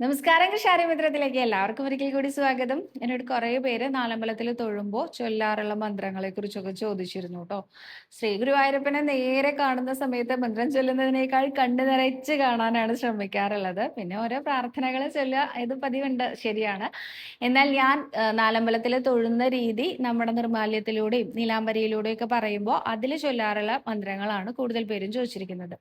നമസ്കാരം കൃഷാരമിത്രത്തിലേക്ക് എല്ലാവർക്കും ഒരിക്കൽ കൂടി സ്വാഗതം. എന്നോട് കുറെ പേര് നാലമ്പലത്തിൽ തൊഴുമ്പോൾ ചൊല്ലാറുള്ള മന്ത്രങ്ങളെ കുറിച്ചൊക്കെ ചോദിച്ചിരുന്നു കേട്ടോ ശ്രീ ഗുരുവായൂരപ്പനെ നേരെ കാണുന്ന സമയത്ത് മന്ത്രം ചൊല്ലുന്നതിനേക്കാൾ കണ്ണു നിറച്ച് കാണാനാണ് ശ്രമിക്കാറുള്ളത്. പിന്നെ ഓരോ പ്രാർത്ഥനകൾ ചൊല്ലുക ഇത് പതിവുണ്ട് ശരിയാണ്. എന്നാൽ ഞാൻ നാലമ്പലത്തിൽ തൊഴുന്ന രീതി നമ്മുടെ നിർമാല്യത്തിലൂടെയും നീലാംബരിയിലൂടെയും ഒക്കെ പറയുമ്പോൾ അതിൽ ചൊല്ലാറുള്ള മന്ത്രങ്ങളാണ് കൂടുതൽ പേരും ചോദിച്ചിരിക്കുന്നത്.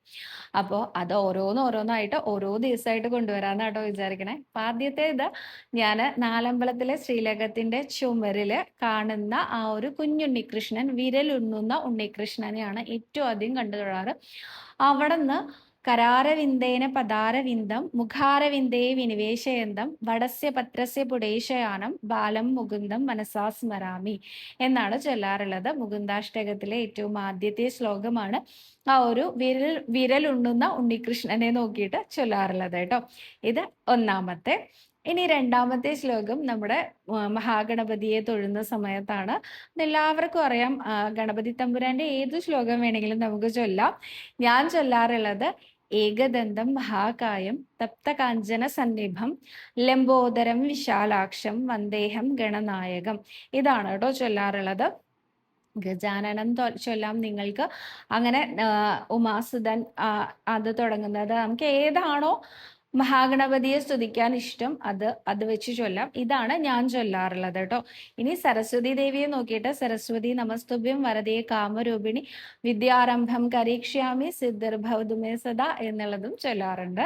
അപ്പോൾ അത് ഓരോന്നോരോന്നായിട്ട് ഓരോ ദിവസമായിട്ട് കൊണ്ടുവരാന്നാട്ടോ വിചാരിച്ചത് വിചാരിക്കണേ. അപ്പൊ ആദ്യത്തെ ഇത് ഞാൻ നാലമ്പലത്തിലെ ശ്രീലകത്തിന്റെ ചുമരിൽ കാണുന്ന ആ ഒരു കുഞ്ഞുണ്ണികൃഷ്ണൻ വിരലുണ്ണുന്ന ഉണ്ണികൃഷ്ണനെയാണ് ഏറ്റവും അധികം കണ്ടു തൊഴാറ്. അവിടെ നിന്ന് കരാരവിന്ദേന പദാരവിന്ദം മുഖാരവിന്ദേ വിനിവേശയന്തം വടസ്യ പത്രസ്യ പുടേശയാനം ബാലം മുകുന്ദം മനസാ സ്മരാമി എന്നാണ് ചൊല്ലാറുള്ളത്. മുകുന്ദാഷ്ടകത്തിലെ ഏറ്റവും ആദ്യത്തെ ശ്ലോകമാണ് ആ ഒരു വിരൽ വിരലുണ്ണുന്ന ഉണ്ണികൃഷ്ണനെ നോക്കിയിട്ട് ചൊല്ലാറുള്ളത് കേട്ടോ. ഇത് ഒന്നാമത്തെ. ഇനി രണ്ടാമത്തെ ശ്ലോകം നമ്മുടെ മഹാഗണപതിയെ തൊഴുന്ന സമയത്താണ്. എല്ലാവർക്കും അറിയാം ഗണപതി തമ്പുരാന്റെ ഏത് ശ്ലോകം വേണമെങ്കിലും നമുക്ക് ചൊല്ലാം. ഞാൻ ചൊല്ലാറുള്ളത് ഏകദന്തം മഹാകായം തപ്തകാഞ്ചന സന്നിഭം ലംബോദരം വിശാലാക്ഷം വന്ദേഹം ഗണനായകം. ഇതാണ് കേട്ടോ ചൊല്ലാറുള്ളത്. ഗജാനനം ചൊല്ലാം നിങ്ങൾക്ക്. അങ്ങനെ ഉമാസുതൻ അത് തുടങ്ങുന്നത്. നമുക്ക് ഏതാണോ മഹാഗണപതിയെ സ്തുതിക്കാൻ ഇഷ്ടം. അത് അത് വെച്ച് ചൊല്ലാം. ഇതാണ് ഞാൻ ചൊല്ലാറുള്ളത് കേട്ടോ. ഇനി സരസ്വതി ദേവിയെ നോക്കിയിട്ട് സരസ്വതി നമസ്തുഭ്യം വരതയെ കാമരൂപിണി വിദ്യാരംഭം കരീക്ഷ്യാമി സിദ്ധിർഭവതുമേ സദാ എന്നുള്ളതും ചൊല്ലാറുണ്ട്.